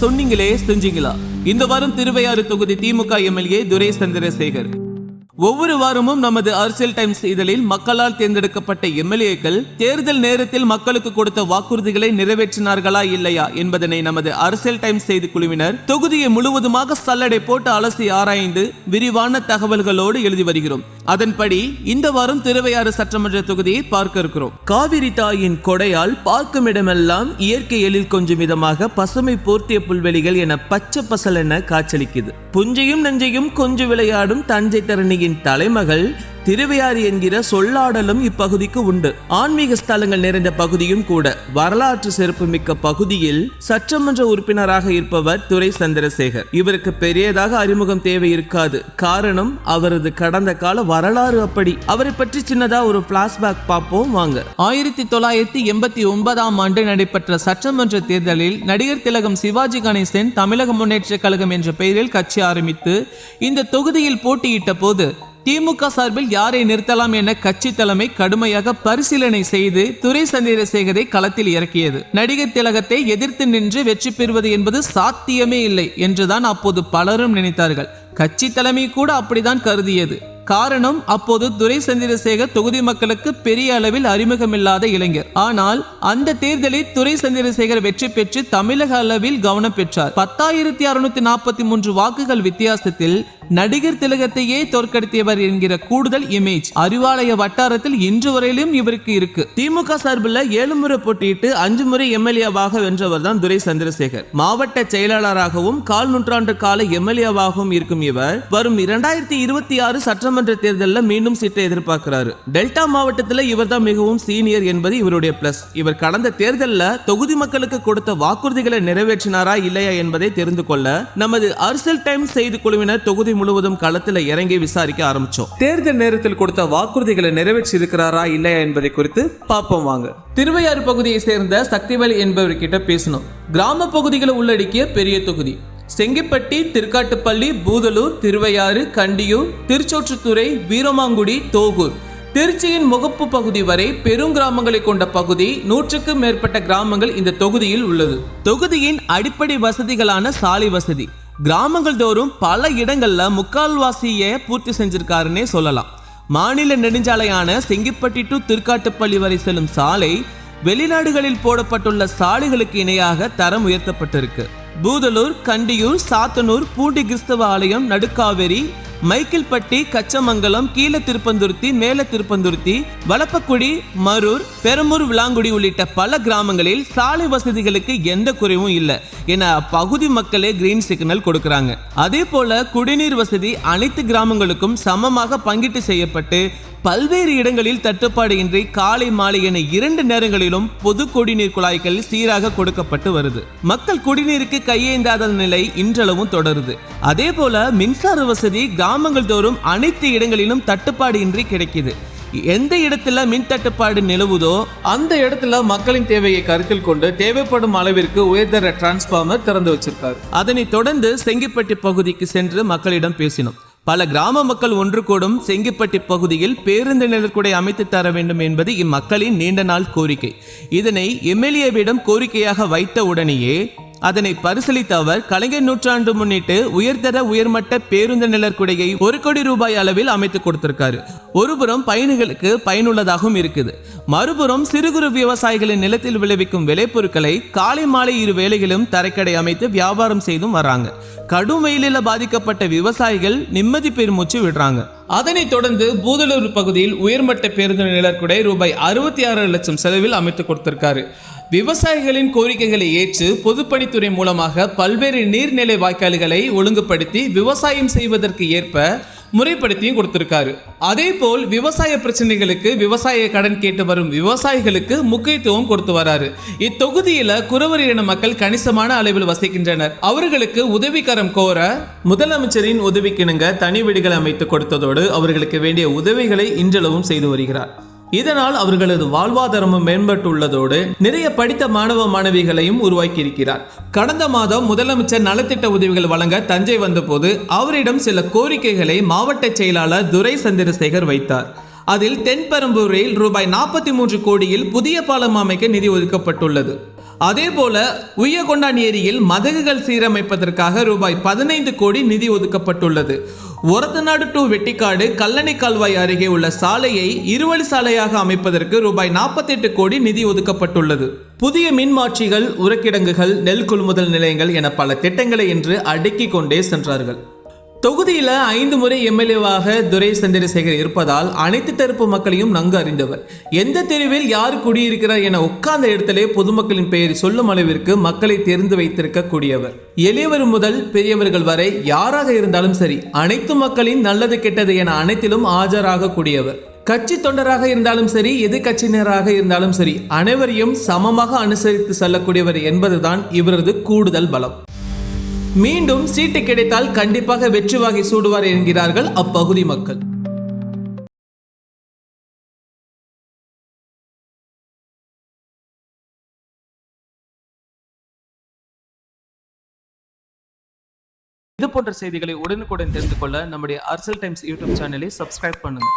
சொன்னீங்களே செஞ்சீங்களா? இந்த வாரம் திருவையாறு தொகுதி திமுக எம்எல்ஏ துரை சந்திரசேகர் ஒவ்வொரு வாரமும் நமது அரசியல் டைம்ஸ் இதழில் மக்களால் தேர்ந்தெடுக்கப்பட்ட எம்எல்ஏக்கள் தேர்தல் நேரத்தில் மக்களுக்கு கொடுத்த வாக்குறுதிகளை நிறைவேற்றினார்களா இல்லையா என்பதனை நமது அரசியல் டைம்ஸ் செய்தி குழுவினர் தொகுதியை முழுவதுமாக சல்லடை போட்டு அலசி ஆராய்ந்து விரிவான தகவல்களோடு எழுதி வருகிறோம். அதன்படி இந்த வாரம் திருவையாறு சட்டமன்ற தொகுதியை பார்க்க இருக்கிறோம். காவிரி தாயின் கொடையால் பார்க்கும் இடமெல்லாம் இயற்கை எழில் கொஞ்சம் விதமாக பசுமை போர்த்திய புல்வெளிகள் என பச்சை பசல் என காய்ச்சலிக்குது புஞ்சையும் நஞ்சையும் கொஞ்சம் விளையாடும் தஞ்சை தரணியின் தலைமகள் திருவையாறு என்கிற சொல்லாடலும் இப்பகுதிக்கு உண்டு. ஆன்மீக ஸ்தலங்கள் நிறைந்த பகுதியும் கூட. வரலாற்று சிறப்புமிக்க பகுதியில் சட்டமன்ற உறுப்பினராக இருப்பவர் துரை சந்திரசேகர் இவருக்கு பெரியதாக அறிமுகம் தேவை இருக்காது. காரணம் அவரது கடந்த கால வரலாறு அப்படி. அவரை பற்றி சின்னதா ஒரு பிளாஷ்பேக் பார்ப்போம் வாங்க. ஆயிரத்தி தொள்ளாயிரத்தி எண்பத்தி ஒன்பதாம் ஆண்டு நடைபெற்ற சட்டமன்ற தேர்தலில் நடிகர் திலகம் சிவாஜி கணேசன் தமிழக முன்னேற்ற கழகம் என்ற பெயரில் கட்சி ஆரம்பித்து இந்த தொகுதியில் போட்டியிட்ட போது திமுக சார்பில் யாரை நிறுத்தலாம் என கட்சி தலைமை கடுமையாக பரிசீலனை செய்து துரை சந்திரசேகரை களத்தில் இறக்கியது. நடிகர் திலகத்தை எதிர்த்து நின்று வெற்றி பெறுவது என்பது சாத்தியமே இல்லை என்றுதான் அப்போது பலரும் நினைத்தார்கள். கட்சி தலைமை கூட அப்படிதான் கருதியது. காரணம் அப்போது துரை சந்திரசேகர் தொகுதி மக்களுக்கு பெரிய அளவில் அறிமுகமில்லாத இளைஞர். ஆனால் அந்த தேர்தலில் துரை சந்திரசேகர் வெற்றி பெற்று தமிழக அளவில் கவனம் பெற்றார். பத்தாயிரத்தி அறுநூத்தி நாற்பத்தி மூன்று வாக்குகள் வித்தியாசத்தில் நடிகர் திலகத்தையே தோற்கடித்தவர் என்கிற கூடுதல் இமேஜ் அறிவாலய வட்டாரத்தில் இன்று வரையிலும் இவருக்கு இருக்கு. திமுக சார்பில் ஏழு முறை போட்டியிட்டு அஞ்சு முறை எம்எல்ஏவாக வென்றவர் தான் துரை சந்திரசேகர். மாவட்ட செயலாளராகவும் கால் நூற்றாண்டு கால எம்எல்ஏவாகவும் இருக்கும் இவர் வரும் இரண்டாயிரத்தி இருபத்தி ஆறு சட்டமன்ற தேர்தலில் மீண்டும் சீட்டை எதிர்பார்க்கிறாரு. டெல்டா மாவட்டத்தில் இவர் தான் மிகவும் சீனியர் என்பது இவருடைய பிளஸ் இவர் கடந்த தேர்தலில் தொகுதி மக்களுக்கு கொடுத்த வாக்குறுதிகளை நிறைவேற்றினாரா இல்லையா என்பதை தெரிந்து கொள்ள நமது அரசியல் டைம்ஸ் செய்தி குழுவினர் தொகுதி முழுவதும் களத்தில் இறங்கி விசாரிக்க ஆரம்பிச்சோம். தேர்தல் நேரத்தில் கொடுத்த வாக்குறுதிகளை நிறைவேற்றி இருக்கிறாரா இல்லையா என்பதை குறித்து பார்ப்போம் வாங்க. திருவையாறு பகுதியை சேர்ந்த சக்திவேல் என்பவர்கிட்ட பேசணும் கிராம பகுதிகளை உள்ளடக்கிய பெரிய தொகுதி. செங்கிப்பட்டி திருக்காட்டுப்பள்ளி பூதலூர் திருவையாறு கண்டியூர் திருச்சோற்றுத்துறை வீரமாங்குடி தோகூர். திருச்சியின் முகப்பு பகுதி வரை பெருங்கிராமங்களை கொண்ட பகுதி நூற்றுக்கும் மேற்பட்ட கிராமங்கள் இந்த தொகுதியில் உள்ளது. தொகுதியின் அடிப்படை வசதிகளான சாலை வசதி. கிராமங்கள் தோறும் பல இடங்களில் முக்கால்வாசியை பூர்த்தி செஞ்சிருக்காருன்னே சொல்லலாம். மாநில நெடுஞ்சாலையான செங்கிப்பட்டி டு திருக்காட்டுப்பள்ளி வரை செல்லும் சாலை வெளிநாடுகளில் போடப்பட்டுள்ள சாலைகளுக்கு இணையாக தரம் உயர்த்தப்பட்டிருக்கு. பூதலூர் கண்டியூர் சாத்தனூர் பூண்டி கிறிஸ்தவ ஆலயம் நடுக்காவேரி மைக்கேல்பட்டி கச்சமங்கலம் கீழ திருப்பந்துருத்தி மேல திருப்பந்துருத்தி வளப்பக்குடி மரூர் பெரம்பூர் விளாங்குடி உள்ளிட்ட பல கிராமங்களில் சாலை வசதிகளுக்கு எந்த குறைவும் இல்லை என அப்பகுதி மக்களே கிரீன் சிக்னல் கொடுக்கறாங்க. அதே போல குடிநீர் வசதி அனைத்து கிராமங்களுக்கும் சமமாக பங்கிட்டு செய்யப்பட்டு பல்வேறு இடங்களில் தட்டுப்பாடு இன்றி காலை மாலை என இரண்டு நேரங்களிலும் பொது குடிநீர் குழாய்கள் சீராக கொடுக்கப்பட்டு வருது. மக்கள் குடிநீருக்கு கையேந்தாத நிலை இன்றளவும் தொடருது. அதே போல மின்சார வசதி கிராமங்கள் தோறும் அனைத்து இடங்களிலும் தட்டுப்பாடு இன்றி கிடைக்குது. எந்த இடத்துல மின் தட்டுப்பாடு நிலவுதோ அந்த இடத்துல மக்களின் தேவையை கருத்தில் கொண்டு தேவைப்படும் அளவிற்கு உயர்தர டிரான்ஸ்பார்மர் திறந்து வச்சிருக்காரு. அதனை தொடர்ந்து செங்கிப்பட்டி பகுதிக்கு சென்று மக்களிடம் பேசினோம். பல கிராம மக்கள் ஒன்று கூடும் செங்கிப்பட்டி பகுதியில் பேருந்து நிழற்குடை அமைத்து தர வேண்டும் என்பது இம்மக்களின் நீண்ட நாள் கோரிக்கை. இதனை எம்எல்ஏவிடம் கோரிக்கையாக வைத்த உடனேயே அதனை பரிசீலித்த அவர் கலைஞர் நூற்றாண்டு முன்னிட்டு உயர்தர உயர்மட்ட பேருந்து நிழற்குடையை ஒரு கோடி ரூபாய் அளவில் அமைத்து கொடுத்திருக்காரு. ஒருபுறம் பயணிகளுக்கு பயனுள்ளதாகவும் இருக்குது. மறுபுறம் சிறு குறு விவசாயிகளின் நிலத்தில் விளைவிக்கும் விளைபொருட்களை காலை மாலை இரு வேளைகளும் தரைக்கடை அமைத்து வியாபாரம் செய்தும் வராங்க கடும் வெயிலில் பாதிக்கப்பட்ட விவசாயிகள் நிம்மதி பெருமூச்சு விடுறாங்க. அதனைத் தொடர்ந்து பூதலூர் பகுதியில் உயர்மட்ட பேருந்து நிழற்குடை ரூபாய் அறுபத்தி ஆறு லட்சம் செலவில் அமைத்து கொடுத்திருக்காரு. விவசாயிகளின் கோரிக்கைகளை ஏற்று பொதுப்பணித்துறை மூலமாக பல்வேறு நீர்நிலை வாய்க்கால்களை ஒழுங்குபடுத்தி விவசாயம் செய்வதற்கு ஏற்ப முறைப்படுத்தியும் கொடுத்திருக்காரு. அதே போல் விவசாய பிரச்சனைகளுக்கு விவசாய கடன் கேட்டு வரும் விவசாயிகளுக்கு முக்கியத்துவம் கொடுத்து வராரு. இத்தொகுதியில குறவர் இன மக்கள் கணிசமான அளவில் வசிக்கின்றனர். அவர்களுக்கு உதவிக்கரம் கோர முதலமைச்சரின் உதவிக்கிணுங்க தனி வீடுகள் அமைத்து கொடுத்ததோடு அவர்களுக்கு வேண்டிய உதவிகளை இன்றளவும் செய்து வருகிறார். இதனால் அவர்களது வாழ்வாதாரமும் மேம்பட்டுள்ளதோடு நிறைய படித்த மாணவ மாணவிகளையும் உருவாக்கி இருக்கிறார் கடந்த மாதம் முதலமைச்சர் நலத்திட்ட உதவிகள் வழங்க தஞ்சை வந்தபோது அவரிடம் சில கோரிக்கைகளை மாவட்ட செயலாளர் துரை சந்திரசேகர் வைத்தார். அதில் தென்பெரம்பூரில் ரூபாய் நாற்பத்தி மூன்று கோடியில் புதிய பாலம் அமைக்க நிதி ஒதுக்கப்பட்டுள்ளது. அதேபோல உய்யகொண்டான் ஏரியில் மதகுகள் சீரமைப்பதற்காக ரூபாய் பதினைந்து கோடி நிதி ஒதுக்கப்பட்டுள்ளது. ஒரத்தநாடு டு வெட்டிக்காடு கல்லணை கால்வாய் அருகே உள்ள சாலையை இருவழி சாலையாக அமைப்பதற்கு ரூபாய் 48 கோடி நிதி ஒதுக்கப்பட்டுள்ளது. புதிய மின்மாற்றிகள் உரக்கிடங்குகள் நெல் கொள்முதல் நிலையங்கள் என பல திட்டங்களை இன்று அடுக்கிக் கொண்டே சென்றார்கள். தொகுதியில் ஐந்து முறை எம்எல்ஏவாக துரை சந்திரசேகர் இருப்பதால் அனைத்து தரப்பு மக்களையும் நன்கு அறிந்தவர். எந்த தெருவில் யார் குடியிருக்கிறார் என உட்கார்ந்த இடத்திலே பொதுமக்களின் பெயர் சொல்லும் அளவிற்கு மக்களை தெரிந்து வைத்திருக்க கூடியவர். எளியவர் முதல் பெரியவர்கள் வரை யாராக இருந்தாலும் சரி அனைத்து மக்களின் நல்லது கெட்டது என அனைத்திலும் ஆஜராக கூடியவர். கட்சி தொண்டராக இருந்தாலும் சரி எதிர்கட்சியினராக இருந்தாலும் சரி அனைவரையும் சமமாக அனுசரித்து செல்லக்கூடியவர் என்பதுதான் இவரது கூடுதல் பலம். மீண்டும் சீட்டு கிடைத்தால் கண்டிப்பாக வெற்றி வாங்கி சூடுவார் என்கிறார்கள் அப்பகுதி மக்கள். இது போன்ற செய்திகளை உடனுக்குடன் தெரிந்து கொள்ள நம்முடைய அரசியல் டைம்ஸ் யூடியூப் சேனலை சப்ஸ்கிரைப் பண்ணுங்க.